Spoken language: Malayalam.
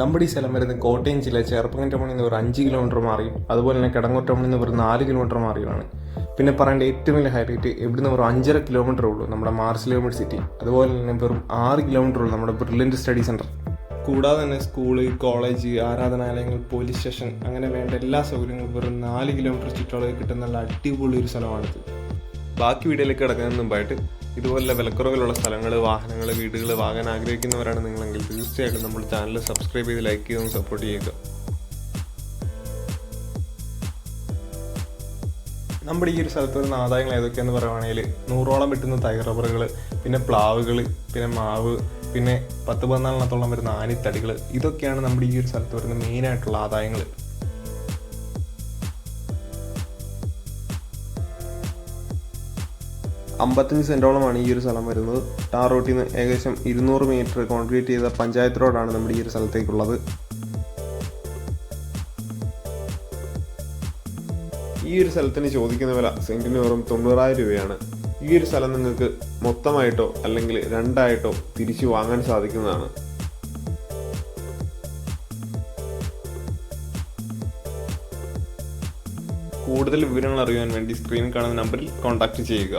നമ്മുടെ ഈ സ്ഥലം വരുന്നത് കോട്ടയം ജില്ല ചേർപ്പങ്ങൻ നിന്ന് ഒരു അഞ്ച് കിലോമീറ്റർ മാറിയും അതുപോലെ തന്നെ കിടങ്ങൂർ നിന്ന് ഒരു നാല് കിലോമീറ്റർ മാറിയുമാണ് പിന്നെ പറയേണ്ട ഏറ്റവും വലിയ ഹൈലൈറ്റ് ഇവിടുന്ന് ഒരു അഞ്ചര കിലോമീറ്റർ ഉള്ളൂ നമ്മുടെ മാർസിൽ യൂണിവേഴ്സിറ്റി അതുപോലെ തന്നെ വെറും ആറ് കിലോമീറ്റർ ഉള്ളൂ നമ്മുടെ ബ്രില്യന്റ് സ്റ്റഡി സെന്റർ കൂടാതെ തന്നെ സ്കൂൾ കോളേജ് ആരാധനാലയങ്ങൾ പോലീസ് സ്റ്റേഷൻ അങ്ങനെ വേണ്ട എല്ലാ സൗകര്യങ്ങളും വെറും നാല് കിലോമീറ്റർ ചുറ്റളവിൽ കിട്ടുന്ന നല്ല അടിപൊളി ഒരു സ്ഥലമാണിത്. ബാക്കി വീഡിയോയിലേക്ക് കിടക്കുന്നതിന് മുമ്പായിട്ട് ഇതുപോലുള്ള വിലക്കുറവിലുള്ള സ്ഥലങ്ങൾ വാഹനങ്ങൾ വീടുകൾ വാങ്ങാൻ ആഗ്രഹിക്കുന്നവരാണ് നിങ്ങളെങ്കിൽ തീർച്ചയായിട്ടും നമ്മുടെ ചാനൽ സബ്സ്ക്രൈബ് ചെയ്ത് ലൈക്ക് ചെയ്തും സപ്പോർട്ട് ചെയ്യുക. നമ്മുടെ ഈ ഒരു സ്ഥലത്ത് വരുന്ന ആദായങ്ങൾ ഏതൊക്കെയാണെന്ന് പറയുകയാണെങ്കിൽ നൂറോളം കിട്ടുന്ന തൈ റബ്ബറുകൾ പിന്നെ പ്ലാവുകൾ പിന്നെ മാവ് പിന്നെ പത്ത് പതിനാലെണ്ണത്തോളം വരുന്ന ആനിത്തടികൾ ഇതൊക്കെയാണ് നമ്മുടെ ഈ ഒരു സ്ഥലത്ത് വരുന്ന മെയിനായിട്ടുള്ള ആദായങ്ങൾ അമ്പത്തഞ്ച് സെന്റോളമാണ് ഈ ഒരു സ്ഥലം വരുന്നത്. ടാർ റോട്ടിൽ നിന്ന് ഏകദേശം ഇരുന്നൂറ് മീറ്റർ കോൺക്രീറ്റ് ചെയ്ത പഞ്ചായത്ത് റോഡാണ് നമ്മുടെ ഈ ഒരു സ്ഥലത്തേക്കുള്ളത്. ഈ ഒരു സ്ഥലത്തിന് ചോദിക്കുന്ന വില സെന്റിന് വെറും തൊണ്ണൂറായിരം രൂപയാണ്. ഈ ഒരു സ്ഥലം നിങ്ങൾക്ക് മൊത്തമായിട്ടോ അല്ലെങ്കിൽ രണ്ടായിട്ടോ തിരിച്ചു വാങ്ങാൻ സാധിക്കുന്നതാണ്. കൂടുതൽ വിവരങ്ങൾ അറിയാൻ വേണ്ടി സ്ക്രീനിൽ കാണുന്ന നമ്പറിൽ കോൺടാക്റ്റ് ചെയ്യുക.